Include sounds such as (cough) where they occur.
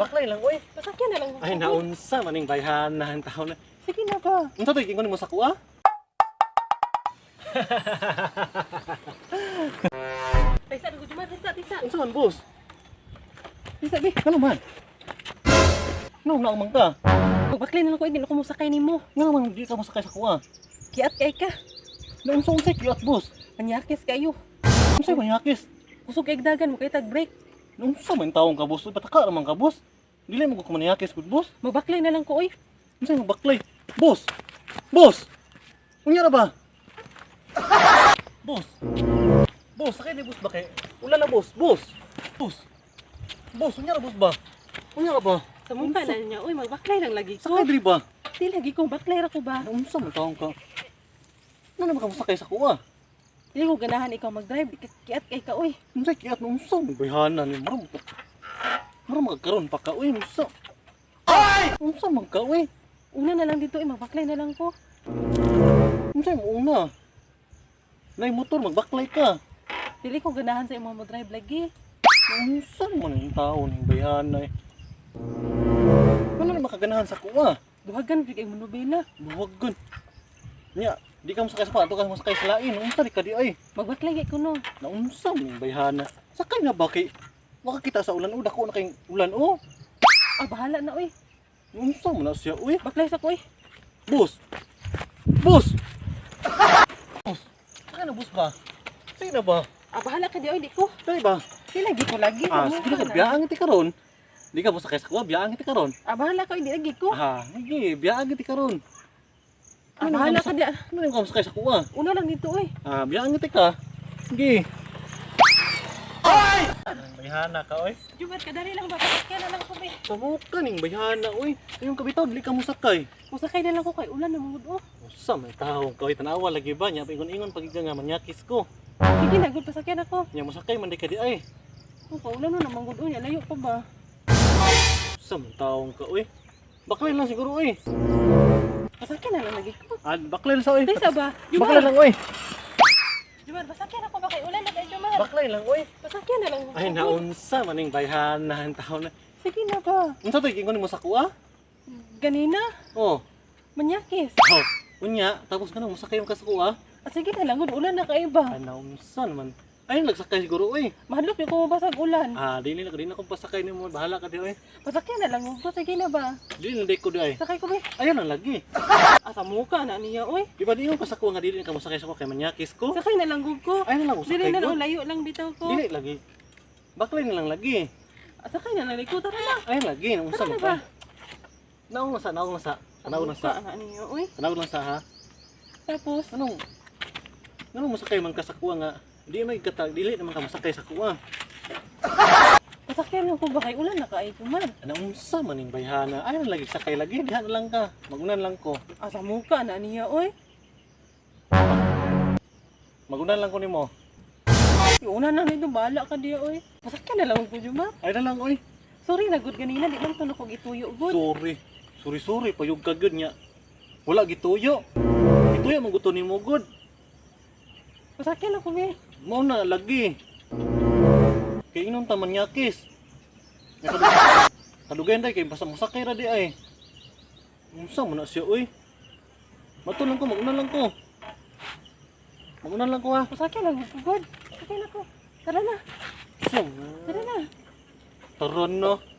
Baklay lang oy. Pasakyan na lang. Ay naunsa maning bayhanahan taon na. Sige na ba? Unsa to gingon mo sa kuha? Tisa, ko Jumar. Tisa, tisa. Unsa man boss? Tisa, be. Ano man? No, na man ka. Magbaklay na lang ko. Hindi na ko musakay ni mo. Nga man di ka masakay sa kuha. Kiat kay ka. Naunsa unsa kiyot boss? Panyakis kayo. Unsa man yakis? Kusog kay dagan mo kay tag break. Naunsa man taong ka boss? Pataka naman ka boss. Dili mo ko kumaniyakis good boss. Magbaklay na lang ko oy. Unsa yung baklay? Boss! Boss! Unya na ba? boss! Boss, sakay di boss ba kay? Wala na boss! Boss! Boss! Boss, unya na boss ba? Unya ka ba? Sa mukha na niya. Uy, magbaklay lang lagi ko. Sakay di ba? Di lagi ko. Baklay ra ko ba? Unsa man taong ka? Ano naman ka masakay sa kuha? Dili ko ganahan ikaw mag-drive. Ki- Kiat kay ka oy. Unsa kiyat na unsa man bayhana ni maram. Maram magkaroon pa ka uy, unsa? Ay! Unsa man ka uy? Una na lang dito oy. Magbaklay na lang ko. Unsa mo una? Nay motor magbaklay ka. Dili ko ganahan sa imo mo drive lagi. Unsa man ang tao ning bayhana eh. Ano na makaganahan sa kuha? Duhagan kay mo nobela. Buwagon. Nya, di ka masakay sa pato ka masakay sa lain. Unsa di ka di ay? Magbaklay kay kuno. Naunsa man ning bayhana? Sakay na ba kay Waka kita sa ulan o dako na kay ulan o. Ah, bahala na oy. Unsa man na siya uy? Baklay sa ko oy. Boss! Boss! Boss! Saka na boss ba? Sige na ba? Ah, bahala ka di oy. Di ko. Dali ba? Di lagi ko lagi. Ah, sige na, na. biyaang ti karon. Di ka mo sakay sa kuha, biyaang ti karon. Ah, bahala ka oy. Di lagi ko. Ha, sige, biyaang ti karon. Ah, Ano bahala ka ka di. Ano yung ka mo sakay sa kuha? Una lang dito oy. Ah, biyaang ti ka. Sige. Ay! Bayhana ka, oy. Jumar, kadali lang ba? Na lang ko be. Pamuka ning bayhana, oy. Yung kabitaw, dili ka mo sakay. Musakay na lang ko kay ulan na mangud oh. Usa may tao ka, oy. Tanawa lagi ba niya? Ingon-ingon pag nga manyakis ko. Sige na, gud pasakyan ako. Nya mo sakay man di ka di ay. Oh, kaulan na mangud oh. Layo pa ba? Usa may tao ka, oy. Baklay lang siguro, oy. Pasakyan na lang lagi ko. Ah, baklay lang sa, oy. Tisa ba? Baklay Jumar, lang, oy. Jumar, pasakyan ako ba kay ulan na kay Jumar? Baklay lang, oy. Pasakyan na lang. Ay, naunsa maning bayhanahan tao na. Sige na ba? Unsa to gingon mo sa kuha? Ganina, Oh. manyakis. Oh. Unya, tapos ka na masakay mo ka sa kuha. Ah, sige na lang, ulan na kay ba? Ay, naunsa naman. Ay, nagsakay siguro, oy. Mahadlok yung kumabasag ulan. Ah, di nila, di na kung pasakay ni mo. Bahala ka di, oy. Pasakyan na lang ko. Sige na ba? Di na di ko di, ay. Sakay ko ba? Ayun ang lagi. (laughs) Asa muka na niya, oy. Di ba di yung pasakuha nga di na ka masakay sa kuha kay manyakis ko? Sakay na lang ko. Ay, na lang, Dili usakay na ko. lang, layo lang bitaw ko. Dili lagi. Baklay na lang lagi. Ah, Sakay na lang, liko. Tara na. Ay, lagi. Naunsa Tara mo na pa. Naong sa, naong sa. Lang sa. Na lang sa, ha? Tapos, Anong Anong masakay man ka sa kuha nga? Di may kata dili naman ka masakay sa kuha. pasakyan ko ba kay ulan na kay kuman. Anong unsa man ning bayhana? Ay lagi sakay lagi diha na lang ka. Magunan lang ko. Asa muka na niya, oy. Magunan lang ko nimo. Una na nito, bahala ka diya, oy. Pasakyan na lang ko, Juma. Ay na lang oy. Sorry na, good ganina. Di man tulog kong ituyo, good. Sorry. Sorry sorry payug ka gyud nya. Wala gituyo. Gituyo man gusto nimo good. Pasakyan ako, be. Mao na lagi. Kay inon ta manyakis. Kadugayan day kay basta masakay ra di ay. Unsa man na siya oy? Matulang ko, magunan lang ko. Magunan lang ko ha. Pasakyan lang ko, good. Pasakyan ako. Tara na, tara na. taron no.